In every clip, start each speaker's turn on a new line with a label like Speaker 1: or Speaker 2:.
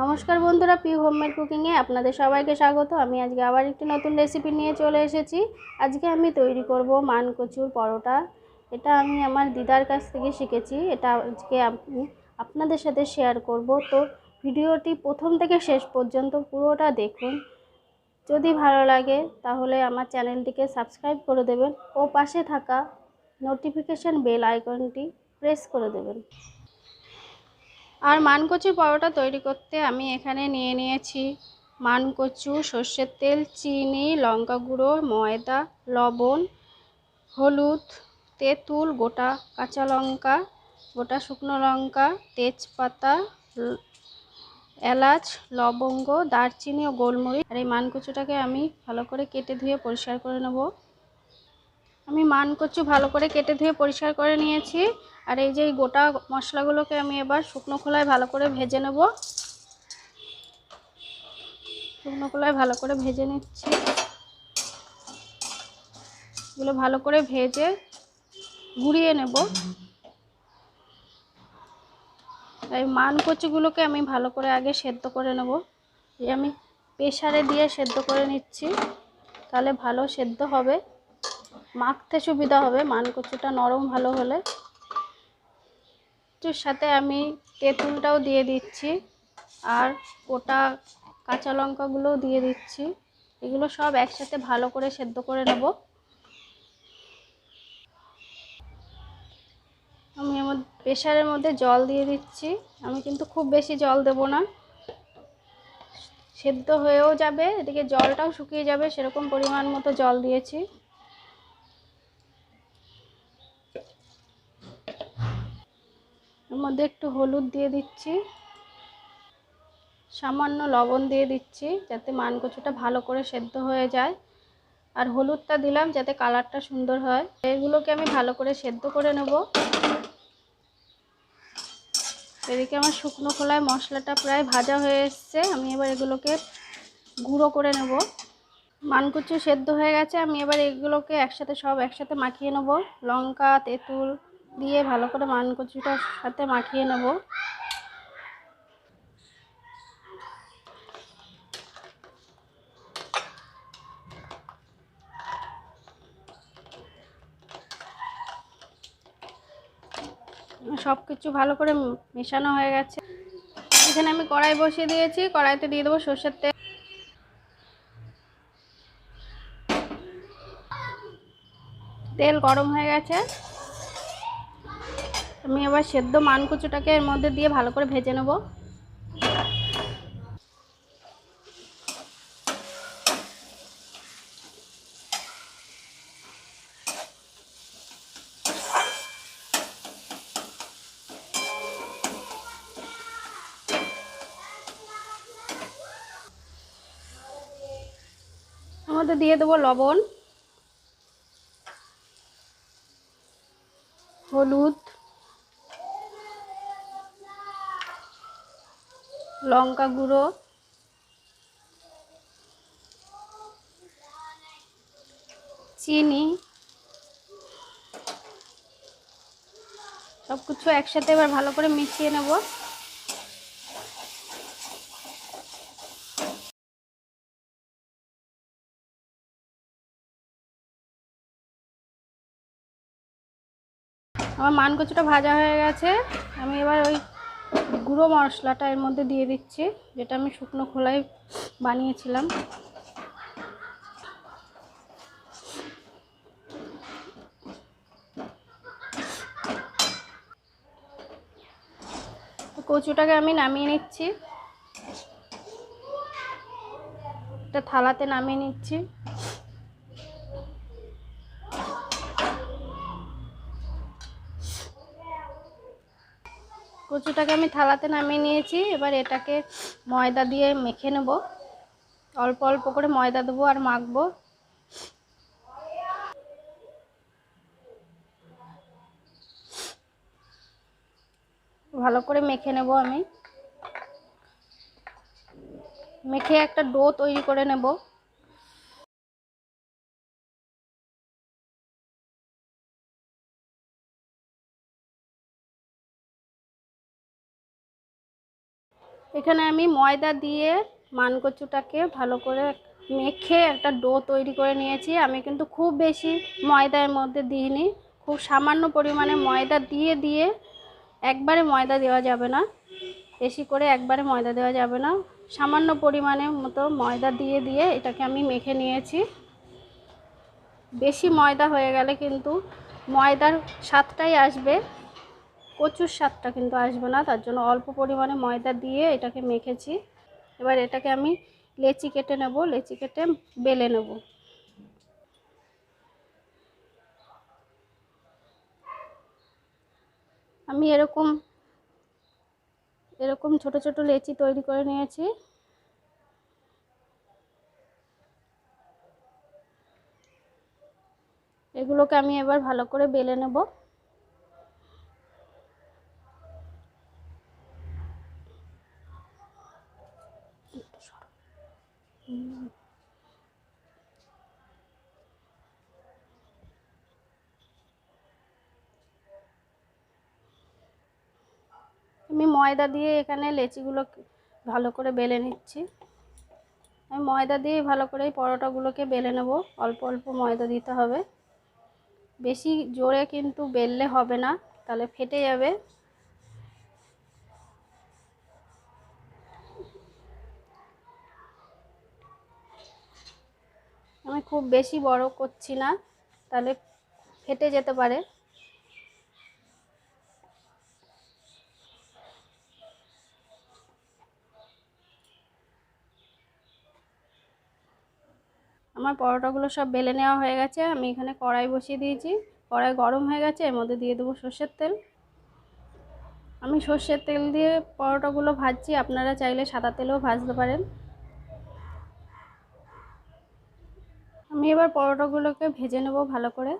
Speaker 1: নমস্কার বন্ধুরা P homemade কুকিংয়ে আপনাদের সবাইকে স্বাগত। আমি আজকে আবার একটি নতুন রেসিপি নিয়ে চলে এসেছি। আজকে আমি তৈরি করব মান কচুর পরোটা। এটা আমি আমার দিদার কাছ থেকে শিখেছি। এটা আজকে আমি আপনাদের সাথে শেয়ার করব। তো ভিডিওটি প্রথম থেকে শেষ পর্যন্ত পুরোটা দেখুন। যদি ভালো লাগে, তাহলে আমার চ্যানেলটিকে সাবস্ক্রাইব করে দেবেন। ও পাশে থাকা নোটিফিকেশান বেল আইকনটি প্রেস করে দেবেন। আর মানকচুর পরোটা তৈরি করতে আমি এখানে নিয়ে নিয়েছি মানকচু, সর্ষের তেল, চিনি, লঙ্কা গুঁড়ো, ময়দা, লবণ, হলুদ, তেঁতুল, গোটা কাঁচা লঙ্কা, গোটা শুকনো লঙ্কা, তেজপাতা, এলাচ, লবঙ্গ, দারচিনি ও গোলমরিচ। আর এই মানকচুটাকে আমি ভালো করে কেটে ধুয়ে পরিষ্কার করে নেব। আমি মান কচু ভালো করে কেটে ধুয়ে পরিষ্কার করে নিয়েছি। আর এই যে গোটা মশলাগুলোকে আমি এবার শুকনো খোলায় ভালো করে ভেজে নেব। শুকনো খোলায় ভালো করে ভেজে নিচ্ছি। এগুলো ভালো করে ভেজে গুঁড়িয়ে নেব। এই মান কচুগুলোকে আমি ভালো করে আগে সেদ্ধ করে নেব। এই আমি প্রেশারে দিয়ে সেদ্ধ করে নিচ্ছি। তাহলে ভালো সেদ্ধ হবে। মাখতে সুবিধা হবে মান কচুটা নরম ভালো হলে। কচুর সাথে আমি তেঁতুলটাও দিয়ে দিচ্ছি আর গোটা কাঁচা লঙ্কাগুলোও দিয়ে দিচ্ছি। এগুলো সব একসাথে ভালো করে সেদ্ধ করে নেব। আমি আমার প্রেশারের মধ্যে জল দিয়ে দিচ্ছি। আমি কিন্তু খুব বেশি জল দেব না। সেদ্ধ হয়েও যাবে, এদিকে জলটাও শুকিয়ে যাবে, সেরকম পরিমাণ মতো জল দিয়েছি। এর মধ্যে একটু হলুদ দিয়ে দিচ্ছি। সামান্য লবণ দিয়ে দিচ্ছি যাতে মানকচুটা ভালো করে সেদ্ধ হয়ে যায়। আর হলুদটা দিলাম যাতে কালারটা সুন্দর হয়। এগুলোকে আমি ভালো করে সেদ্ধ করে নেব। এদিকে আমার শুকনো খোলায় মশলাটা প্রায় ভাজা হয়ে এসছে। আমি এবার এগুলোকে গুঁড়ো করে নেব। মানকুচু সেদ্ধ হয়ে গেছে। আমি এবার এগুলোকে একসাথে সব একসাথে মাখিয়ে নেব। লঙ্কা, তেঁতুল দিয়ে ভালো করে মানকচুটার সাথে মাখিয়ে নেব। সব কিছু ভালো করে মেশানো হয়ে গেছে। এখানে আমি কড়াই বসিয়ে দিয়েছি, কড়াইতে দিয়ে দেবো সর্ষের তেল। তেল গরম হয়ে গেছে। আমি এবার সেদ্ধ মানকুচুটাকে এর মধ্যে দিয়ে ভালো করে ভেজে নেব। মধ্যে দিয়ে দেবো লবণ, হলুদ লঙ্কা গুঁড়ো, চিনি সব কিছু একসাথে এবার ভালো করে মিশিয়ে নেব। আমার মান কচুটা ভাজা হয়ে গেছে। আমি এবার ওই গুঁড়ো মশলাটা এর মধ্যে দিয়ে দিচ্ছি, যেটা আমি শুকনো খোলায় বানিয়েছিলাম। কচুটাকে আমি নামিয়ে নিচ্ছি। একটা থালাতে নামিয়ে নিচ্ছি। কচুটাকে আমি থালাতে নামিয়ে নিয়েছি। এবার এটাকে ময়দা দিয়ে মেখে নেব। অল্প অল্প করে ময়দা দেবো আর মাখবো। ভালো করে মেখে নেব আমি। মেখে একটা ডো তৈরি করে নেব। এখানে আমি ময়দা দিয়ে মানকচুটাকে ভালো করে মেখে একটা ডো তৈরি করে নিয়েছি। আমি কিন্তু খুব বেশি ময়দার মধ্যে দিইনি। খুব সামান্য পরিমাণে ময়দা দিয়ে দিয়ে একবারে ময়দা দেওয়া যাবে না। বেশি করে একবারে ময়দা দেওয়া যাবে না। সামান্য পরিমাণে মতো ময়দা দিয়ে দিয়ে এটাকে আমি মেখে নিয়েছি। বেশি ময়দা হয়ে গেলে কিন্তু ময়দার স্বাদটাই আসবে। কচুর স্বাদটা কিন্তু আসবে না, তার জন্য অল্প পরিমাণে ময়দা দিয়ে এটাকে মেখেছি। এবার এটাকে আমি লেচি কেটে নেব, লেচি কেটে বেলে নেব। আমি এরকম এরকম ছোট ছোট লেচি তৈরি করে নিয়েছি। এগুলোকে আমি এবার ভালো করে বেলে নেব। আমি ময়দা দিয়ে এখানে লেচিগুলো ভালো করে বেলে নিচ্ছি। আমি ময়দা দিয়ে ভালো করে এই পরোটাগুলোকে বেলে নেব। অল্প অল্প ময়দা দিতে হবে। বেশি জোরে কিন্তু বেললে হবে না, তাহলে ফেটে যাবে আমি খুব বেশি বড় করছি না, তাহলে ফেটে যেতে পারে। আমার পরোটাগুলো সব বেলে নেওয়া হয়ে গেছে, আমি এখানে কড়াই বসিয়ে দিয়েছি। কড়াই গরম হয়ে গেছে, এর মধ্যে দিয়ে দেবো সর্ষের তেল। আমি সর্ষের তেল দিয়ে পরোটাগুলো ভাজছি, আপনারা চাইলে সাদা তেলেও ভাজতে পারেন। আমি এবার পরোটাগুলোকে ভেজে নেব ভালো করে।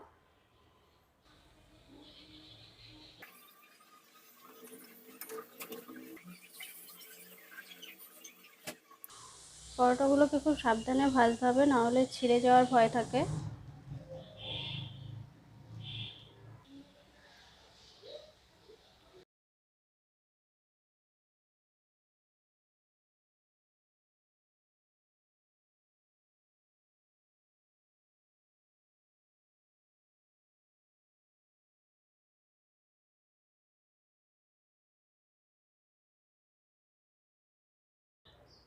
Speaker 1: পরোটাগুলোকে খুব সাবধানে ভাজতে হবে নাহলে ছিঁড়ে যাওয়ার ভয় থাকে।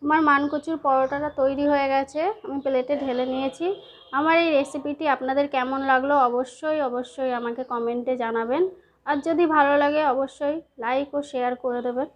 Speaker 1: আমার মানকচুর পরোটাটা তৈরি হয়ে গেছে, আমি প্লেটে ঢেলে নিয়েছি। আমার এই রেসিপিটি আপনাদের কেমন লাগল অবশ্যই অবশ্যই আমাকে কমেন্টে জানাবেন। আর যদি ভালো লাগে অবশ্যই লাইক ও শেয়ার করে দেবেন।